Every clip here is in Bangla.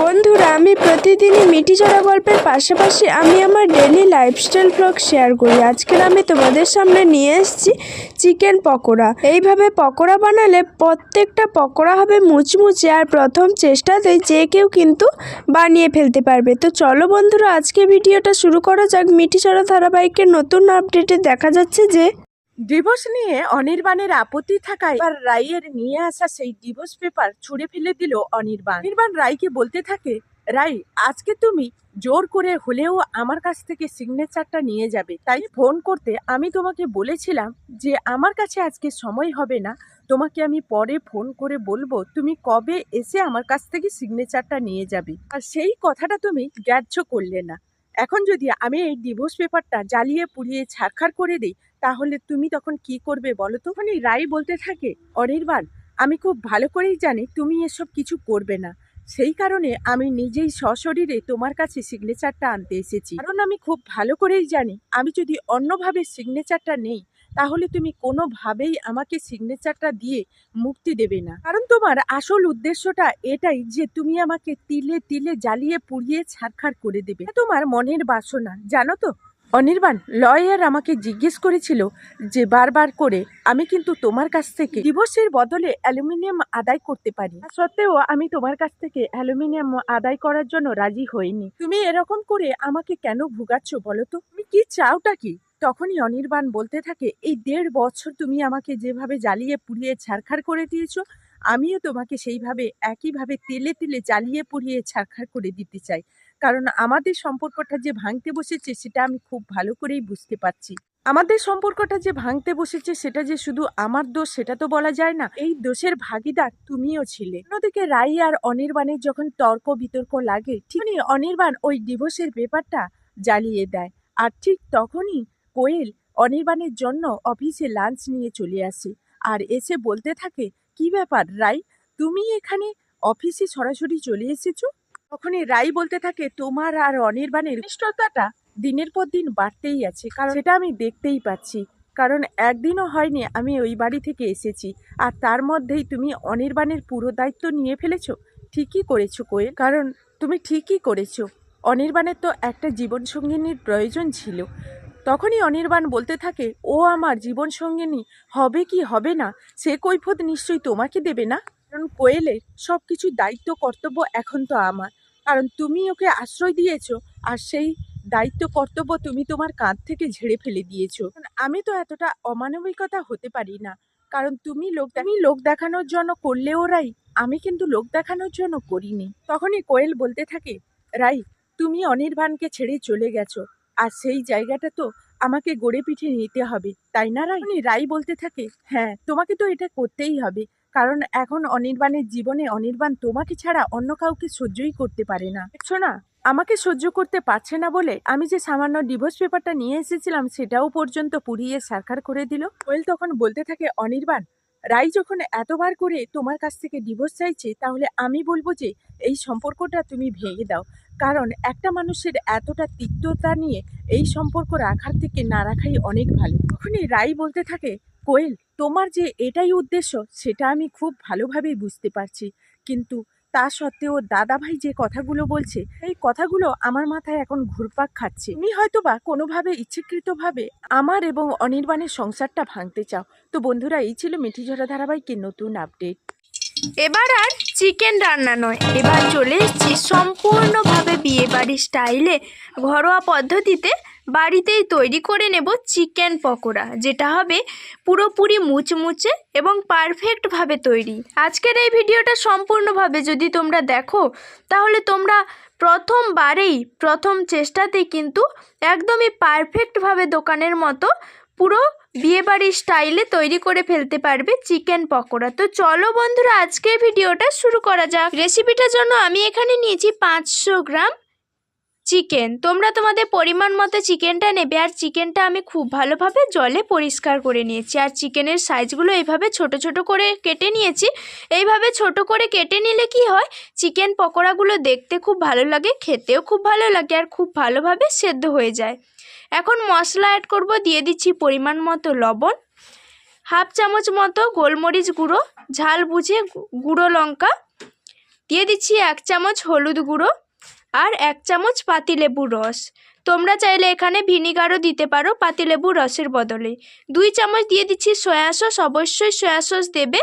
বন্ধুরা, আমি প্রতিদিনই মিটিচড়া গল্পের পাশাপাশি আমি আমার ডেলি লাইফস্টাইল ব্লগ শেয়ার করি। আজকের আমি তোমাদের সামনে নিয়ে এসেছি চিকেন পকোড়া। এইভাবে পকোড়া বানালে প্রত্যেকটা পকোড়া হবে মুচমুচে আর প্রথম চেষ্টাতেই যে কেউ কিন্তু বানিয়ে ফেলতে পারবে। তো চলো বন্ধুরা, আজকে ভিডিওটা শুরু করা যাক। মিটিচড়া ধারাবাহিকের নতুন আপডেটে দেখা যাচ্ছে যে ডিভোর্স নিয়ে অনির্বাণের আপত্তি থাকায় এবার রায়ের নিয়ে আসা সেই ডিভোর্স পেপার ছুঁড়ে ফেলে দিল অনির্বাণ। অনির্বাণ রায়কে বলতে থাকে রাই আজকে তুমি জোর করে হলেও আমার কাছ থেকে সিগনেচারটা নিয়ে যাবে। তাই ফোন করতে আমি তোমাকে বলেছিলাম যে আমার কাছে আজকে সময় হবে না। তোমাকে আমি পরে ফোন করে বলব তুমি কবে এসে আমার কাছ থেকে সিগনেচারটা নিয়ে যাবে। আর সেই কথাটা তুমি গ্রাহ্য করলে না। এখন যদি আমি এই ডিভোর্স পেপারটা জ্বালিয়ে পুড়িয়ে ছারখার করে দিই তাহলে তুমি তখন কি করবে বলো তো? মানে রাই বলতে থাকে অনির্বাণ আমি খুব ভালো করেই জানি তুমি এসব কিছু করবে না। সেই কারণে আমি নিজেই সশরীরে তোমার কাছে সিগনেচারটা আনতে এসেছি। কারণ আমি খুব ভালো করেই জানি, আমি যদি অন্যভাবে সিগনেচারটা নেই, তাহলে তুমি কোনোভাবেই আমাকে সিগনেচারটা দিয়ে মুক্তি দেবে না। কারণ তোমার আসল উদ্দেশ্যটা এটাই যে তুমি আমাকে তিলে তিলে জ্বালিয়ে পুড়িয়ে ছারখার করে দেবে। তোমার মনের বাসনা, জানো তো? অনির্বাণ, লয়ার আমাকে জিজ্ঞেস করেছিল যে বারবার করে, আমি কিন্তু তোমার কাছ থেকে ডিভোর্সের বদলে অ্যালুমিনিয়াম আদায় করতে পারি। সত্ত্বেও আমি তোমার কাছ থেকে অ্যালুমিনিয়াম আদায় করার জন্য রাজি হইনি। তুমি এরকম করে আমাকে কেন ভুগাচ্ছ বলো তো? তুমি কি চাওটা কি? তখনই অনির্বাণ বলতে থাকে, এই দেড় বছর তুমি আমাকে যেভাবে জ্বালিয়ে পুড়িয়ে ছারখার করে দিয়েছ, আমিও তোমাকে সেইভাবে, একইভাবে তেলে তেলে জ্বালিয়ে পুড়িয়ে ছারখার করে দিতে চাই। কারণ আমাদের সম্পর্কটা যে ভাঙতে বসেছে, সেটা আমি খুব ভালো করেই বুঝতে পারছি। আমাদের সম্পর্কটা যে ভাঙতে বসেছে, সেটা যে শুধু আমার দোষ, সেটা তো বলা যায় না। এই দোষের ভাগিদার তুমিও ছিলে। অন্যদিকে রাই আর অনির্বাণের যখন তর্ক বিতর্ক লাগে, ঠিকই অনির্বাণ ওই ডিভোর্সের ব্যাপারটা জ্বালিয়ে দেয়। আর ঠিক তখনই কোয়েল অনির্বাণের জন্য অফিসে লাঞ্চ নিয়ে চলে আসে আর এসে বলতে থাকে, কি ব্যাপার রাই? তুমি এখানে অফিসে সরাসরি চলে এসেছ? তখনই রাই বলতে থাকে, তোমার আর অনির্বাণের ঘনিষ্ঠতাটা দিনের পর দিন বাড়তেই আছে। কারণ সেটা আমি দেখতেই পাচ্ছি। কারণ একদিনও হয়নি আমি ওই বাড়ি থেকে এসেছি। আর তার মধ্যেই তুমি অনির্বাণের পুরো দায়িত্ব নিয়ে ফেলেছো। ঠিকই করেছ কোয়েল। কারণ তুমি ঠিকই করেছ। অনির্বাণের তো একটা জীবনসঙ্গিনীর প্রয়োজন ছিল। তখনই অনির্বাণ বলতে থাকে, ও আমার জীবনসঙ্গিনী, হবে কি হবে না? সে কৈফত নিশ্চয়ই তোমাকে দেবে না? কারণ কোয়েলের সব কিছু দায়িত্ব, কর্তব্য এখন তো আমার। কারণ তুমি ওকে আশ্রয় দিয়েছ আর সেই দায়িত্ব, কর্তব্য তুমি তোমার কাঁধ থেকে ঝেড়ে ফেলে দিয়েছ। আমি তো এতটা অমানবিকতা হতে পারি না। কারণ তুমি লোক তুমি লোক দেখানোর জন্য করলেও রাই, আমি কিন্তু লোক দেখানোর জন্য করিনি। তখনই কোয়েল বলতে থাকে, রাই, তুমি অনির্বাণকে ছেড়ে চলে গেছো আর সেই জায়গাটা তো আমাকে গড়ে পিঠে নিতে হবে, তাই না রাই? রাই বলতে থাকে হ্যাঁ তোমাকে তো এটা করতেই হবে। কারণ এখন অনির্বাণের জীবনে অনির্বাণ তোমাকে ছাড়া অন্য কাউকে সহ্যই করতে পারে না। দেখছ না? আমাকে সহ্য করতে পারছে না বলে আমি যে সামান্য ডিভোর্স পেপারটা নিয়ে এসেছিলাম সেটাও পর্যন্ত পুড়িয়ে সারখার করে দিল। কোয়েল তখন বলতে থাকে, অনির্বাণ, রাই যখন এতবার করে তোমার কাছ থেকে ডিভোর্স চাইছে, তাহলে আমি বলব যে এই সম্পর্কটা তুমি ভেঙে দাও। কারণ একটা মানুষের এতটা তিক্ততা নিয়ে এই সম্পর্ক রাখার থেকে না রাখাই অনেক ভালো। তখনই রাই বলতে থাকে কোয়েল, তোমার যে এটাই উদ্দেশ্য, সেটা আমি খুব ভালোভাবেই বুঝতে পারছি। কিন্তু তা সত্ত্বেও দাদাভাই যে কথাগুলো বলছে, এই কথাগুলো আমার মাথায় এখন ঘুরপাক খাচ্ছে। তুমি হয়তো বা কোনোভাবে ইচ্ছাকৃতভাবে আমার এবং অনির্বাণের সংসারটা ভাঙতে চাও। তো বন্ধুরা, এই ছিল মিঠি মিঠিঝরা ধারাবাহিকের নতুন আপডেট। এবার আর চিকেন রান্না নয়। এবার চলে এসেছি সম্পূর্ণভাবে বিয়ে বাড়ির স্টাইলে ঘরোয়া পদ্ধতিতে বাড়িতেই তৈরি করে নেব চিকেন পকোড়া, যেটা হবে পুরোপুরি মুচমুচে এবং পারফেক্টভাবে তৈরি। আজকের এই ভিডিওটা সম্পূর্ণভাবে যদি তোমরা দেখো, তাহলে তোমরা প্রথমবারেই, প্রথম চেষ্টাতেই কিন্তু একদমই পারফেক্টভাবে দোকানের মতো পুরো বিয়েবাড়ির স্টাইলে তৈরি করে ফেলতে পারবে চিকেন পকোড়া। তো চলো বন্ধুরা, আজকের ভিডিওটা শুরু করা যাক। রেসিপিটার জন্য আমি এখানে নিয়েছি পাঁচশো গ্রাম চিকেন তোমরা তোমাদের পরিমাণ মতো চিকেনটা নেবে, আর চিকেনটা আমি খুব ভালোভাবে জলে পরিষ্কার করে নিয়েছি। আর চিকেনের সাইজগুলো এইভাবে ছোট ছোট করে কেটে নিয়েছি। এইভাবে ছোট করে কেটে নিলে কি হয় চিকেন পকোড়াগুলো দেখতে খুব ভালো লাগে, খেতেও খুব ভালো লাগে, আর খুব ভালোভাবে সেদ্ধ হয়ে যায়। এখন মশলা অ্যাড করব, দিয়ে দিচ্ছি পরিমাণ মতো লবণ, হাফ চামচ মতো গোলমরিচ গুঁড়ো, ঝাল বুঝে গুঁড়ো লঙ্কা, দিয়ে দিচ্ছি এক চামচ হলুদ গুঁড়ো আর এক চামচ পাতিলেবুর রস। তোমরা চাইলে এখানে ভিনিগারও দিতে পারো পাতিলেবুর রসের বদলে। দুই চামচ দিয়ে দিচ্ছি সয়া সস, অবশ্যই সয়া সস দেবে।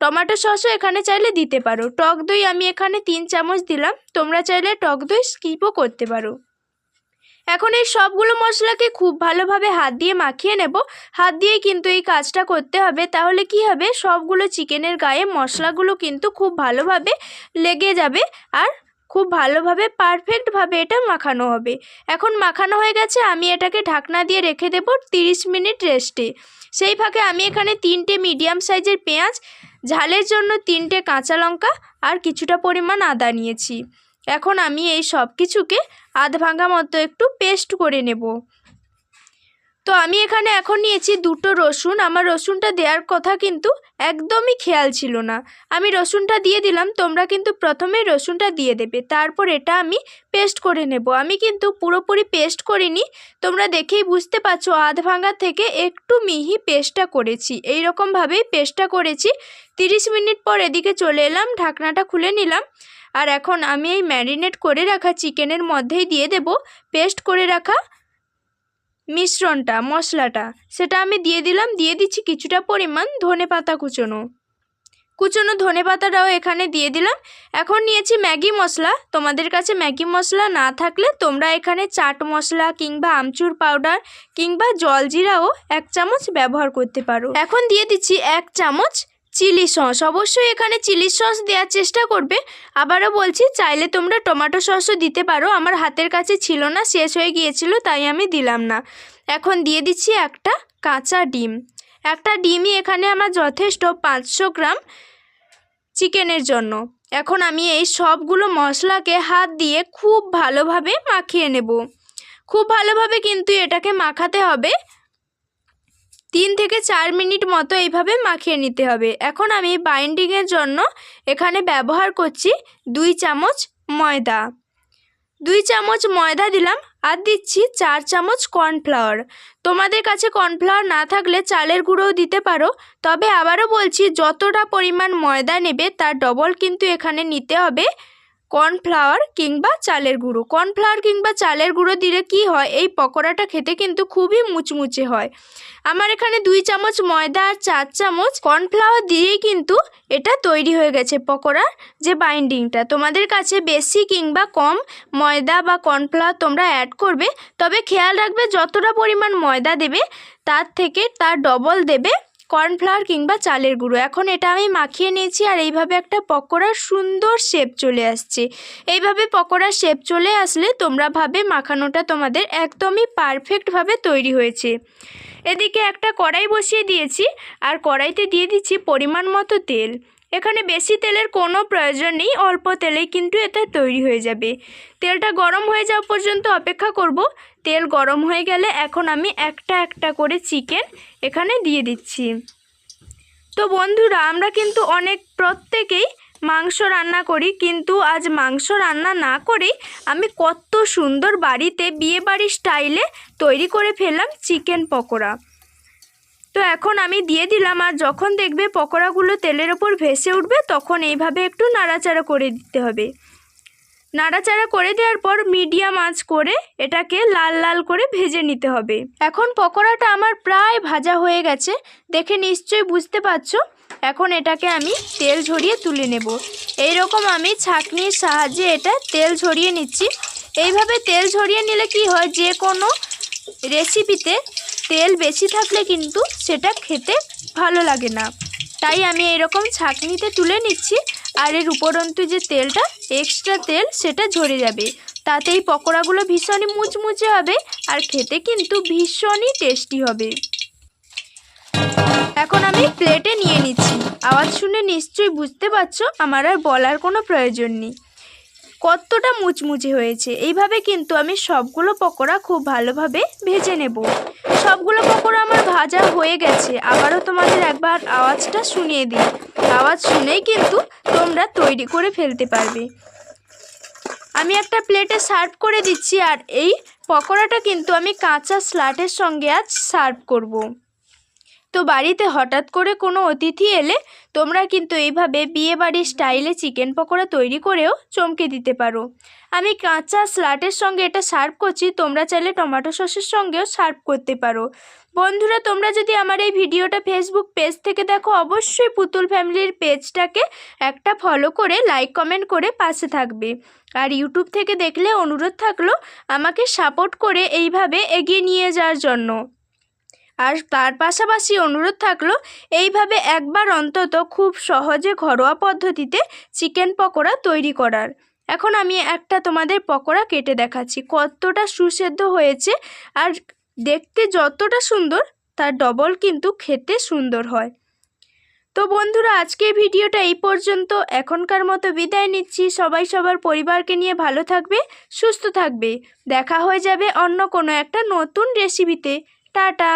টমেটো সসও এখানে চাইলে দিতে পারো। টক দই আমি এখানে তিন চামচ দিলাম। তোমরা চাইলে টক দই স্কিপও করতে পারো। এখন এই সবগুলো মশলাকে খুব ভালোভাবে হাত দিয়ে মাখিয়ে নেব। হাত দিয়ে কিন্তু এই কাজটা করতে হবে। তাহলে কি হবে? সবগুলো চিকেনের গায়ে মশলাগুলো কিন্তু খুব ভালোভাবে লেগে যাবে। আর খুব ভালোভাবে পারফেক্টভাবে এটা মাখানো হবে। এখন মাখানো হয়ে গেছে, আমি এটাকে ঢাকনা দিয়ে রেখে দেবো তিরিশ মিনিট রেস্টে সেই ফাঁকে আমি এখানে তিনটে মিডিয়াম সাইজের পেঁয়াজ, ঝালের জন্য তিনটে কাঁচা লঙ্কা আর কিছুটা পরিমাণ আদা নিয়েছি। এখন আমি এই সব কিছুকে আধ ভাঙা মতো একটু পেস্ট করে নেব। তো আমি এখানে এখন নিয়েছি দুটো রসুন। আমার রসুনটা দেওয়ার কথা কিন্তু একদমই খেয়াল ছিল না। আমি রসুনটা দিয়ে দিলাম, তোমরা কিন্তু প্রথমে রসুনটা দিয়ে দেবে, তারপর এটা আমি পেস্ট করে নেব। আমি কিন্তু পুরোপুরি পেস্ট করিনি, তোমরা দেখেই বুঝতে পারছ, আধ ভাঙা থেকে একটু মিহি পেস্টটা করেছি। এই রকমভাবেই পেস্টটা করেছি। তিরিশ মিনিট পর এদিকে চলে এলাম, ঢাকনাটা খুলে নিলাম, আর এখন আমি এই ম্যারিনেট করে রাখা চিকেনের মধ্যেই দিয়ে দেব। পেস্ট করে রাখা মিশ্রণটা, মশলাটা, সেটা আমি দিয়ে দিলাম, দিয়ে দিচ্ছি কিছুটা পরিমাণ ধনে পাতা কুচোনো। কুচোনো ধনে পাতাটাও এখানে দিয়ে দিলাম। এখন নিয়েছি ম্যাগি মশলা। তোমাদের কাছে ম্যাগি মশলা না থাকলে তোমরা এখানে চাট মশলা কিংবা আমচুর পাউডার কিংবা জলজিরাও এক চামচ ব্যবহার করতে পারো। এখন দিয়ে দিচ্ছি এক চামচ চিলি সস। অবশ্যই এখানে চিলি সস দেওয়ার চেষ্টা করবে। আবারও বলছি, চাইলে তোমরা টমেটো সসও দিতে পারো। আমার হাতের কাছে ছিল না, শেষ হয়ে গিয়েছিল, তাই আমি দিলাম না। এখন দিয়ে দিচ্ছি একটা কাঁচা ডিম। একটা ডিমই এখানে আমার যথেষ্ট, পাঁচশো গ্রাম চিকেনের জন্য। এখন আমি এই সবগুলো মশলাকে হাত দিয়ে খুব ভালোভাবে মাখিয়ে নেব। খুব ভালোভাবে কিন্তু এটাকে মাখাতে হবে। তিন থেকে চার মিনিট মতো এইভাবে মাখিয়ে নিতে হবে। এখন আমি বাইন্ডিংয়ের জন্য এখানে ব্যবহার করছি দুই চামচ ময়দা। দুই চামচ ময়দা দিলাম আর দিচ্ছি চার চামচ কর্নফ্লাওয়ার তোমাদের কাছে কর্নফ্লাওয়ার না থাকলে চালের গুঁড়োও দিতে পারো, তবে আবারও বলছি যতটা পরিমাণ ময়দা নেবে তার ডবল কিন্তু এখানে নিতে হবে। কর্নফ্লাওয়ার কিংবা চালের গুঁড়ো। কর্নফ্লাওয়ার কিংবা চালের গুঁড়ো দিলে কি হয়? এই পকোড়াটা খেতে কিন্তু খুবই মুচমুচে হয়। আমার এখানে দুই চামচ ময়দা আর চার চামচ কর্নফ্লাওয়ার দিয়েই কিন্তু এটা তৈরি হয়ে গেছে পকোড়ার যে বাইন্ডিংটা তোমাদের কাছে বেশি কিংবা কম ময়দা বা কর্নফ্লাওয়ার তোমরা অ্যাড করবে, তবে খেয়াল রাখবে যতটা পরিমাণ ময়দা দেবে, তার থেকে তার ডবল দেবে কর্নফ্লাওয়ার কিংবা চালের গুঁড়ো। এখন এটা আমি মাখিয়ে নিয়েছি আর এইভাবে একটা পকোড়ার সুন্দর শেপ চলে আসছে। এইভাবে পকোড়ার শেপ চলে আসলে তোমরা ভাবে মাখানোটা তোমাদের একদমই পারফেক্টভাবে তৈরি হয়েছে। এদিকে একটা কড়াই বসিয়ে দিয়েছি আর কড়াইতে দিয়ে দিচ্ছি পরিমাণ মতো তেল। এখানে বেশি তেলের কোনো প্রয়োজন নেই, অল্প তেলেই কিন্তু এটা তৈরি হয়ে যাবে। তেলটা গরম হয়ে যাওয়া পর্যন্ত অপেক্ষা করব। তেল গরম হয়ে গেলে এখন আমি একটা একটা করে চিকেন এখানে দিয়ে দিচ্ছি। তো বন্ধুরা, আমরা কিন্তু অনেক প্রত্যেকেই মাংস রান্না করি, কিন্তু আজ মাংস রান্না না করেই আমি কত সুন্দর বাড়িতে বিয়েবাড়ির স্টাইলে তৈরি করে ফেললাম চিকেন পকোড়া। তো এখন আমি দিয়ে দিলাম আর যখন দেখবে পকোড়াগুলো তেলের ওপর ভেসে উঠবে, তখন এইভাবে একটু নাড়াচাড়া করে দিতে হবে। নাড়াচাড়া করে দেওয়ার পর মিডিয়াম আঁচ করে এটাকে লাল লাল করে ভেজে নিতে হবে। এখন পকোড়াটা আমার প্রায় ভাজা হয়ে গেছে, দেখে নিশ্চয়ই বুঝতে পারছ। এখন এটাকে আমি তেল ঝরিয়ে তুলে নেব। এই রকম আমি ছাঁকনির সাহায্যে এটা তেল ঝরিয়ে নিচ্ছি। এইভাবে তেল ঝরিয়ে নিলে কি হয়, যে কোনো রেসিপিতে তেল বেশি থাকলে কিন্তু সেটা খেতে ভালো লাগে না। তাই আমি এরকম ছাঁকনিতে তুলে নিচ্ছি আর এর উপরন্তু যে তেলটা এক্সট্রা তেল সেটা ঝরে যাবে। তাতে এই পকোড়াগুলো ভীষণই মুচমুচে হবে আর খেতে কিন্তু ভীষণই টেস্টি হবে। এখন আমি প্লেটে নিয়ে নিচ্ছি। আওয়াজ শুনে নিশ্চয়ই বুঝতে পারছ, আমার আর বলার কোনো প্রয়োজন নেই। কতটা মুচমুচে হয়েছে। এইভাবে কিন্তু আমি সবগুলো পকোড়া খুব ভালোভাবে ভেজে নেব। সবগুলো পকোড়া আমার ভাজা হয়ে গেছে। আবারও তোমাদের একবার আওয়াজটা শুনিয়ে দিই। আওয়াজ শুনেই কিন্তু তোমরা তৈরি করে ফেলতে পারবে। আমি একটা প্লেটে সার্ভ করে দিচ্ছি আর এই পকোড়াটা কিন্তু আমি কাঁচা স্লাটের সঙ্গে আজ সার্ভ করব। তো বাড়িতে হঠাৎ করে কোনো অতিথি এলে তোমরা কিন্তু এইভাবে বিয়েবাড়ির স্টাইলে চিকেন পকোড়া তৈরি করেও চমকে দিতে পারো। আমি কাঁচা স্লাটের সঙ্গে এটা সার্ভ করছি, তোমরা চাইলে টমেটো সসের সঙ্গেও সার্ভ করতে পারো। বন্ধুরা, তোমরা যদি আমার এই ভিডিওটা ফেসবুক পেজ থেকে দেখো, অবশ্যই পুতুল ফ্যামিলির পেজটাকে একটা ফলো করে লাইক কমেন্ট করে পাশে থাকবে। আর ইউটিউব থেকে দেখলে অনুরোধ থাকল আমাকে সাপোর্ট করে এইভাবে এগিয়ে নিয়ে যাওয়ার জন্য। আর তার পাশাপাশি অনুরোধ থাকল, এইভাবে একবার অন্তত খুব সহজে ঘরোয়া পদ্ধতিতে চিকেন পকোড়া তৈরি করার। এখন আমি একটা তোমাদের পকোড়া কেটে দেখাচ্ছি, কতটা সুসেদ্ধ হয়েছে আর দেখতে যতটা সুন্দর, তার ডবল কিন্তু খেতে সুন্দর হয়। তো বন্ধুরা, আজকের ভিডিওটা এই পর্যন্ত। এখনকার মতো বিদায় নিচ্ছি। সবাই সবার পরিবারকে নিয়ে ভালো থাকবে, সুস্থ থাকবে। দেখা হয়ে যাবে অন্য কোনো একটা নতুন রেসিপিতে টাটা!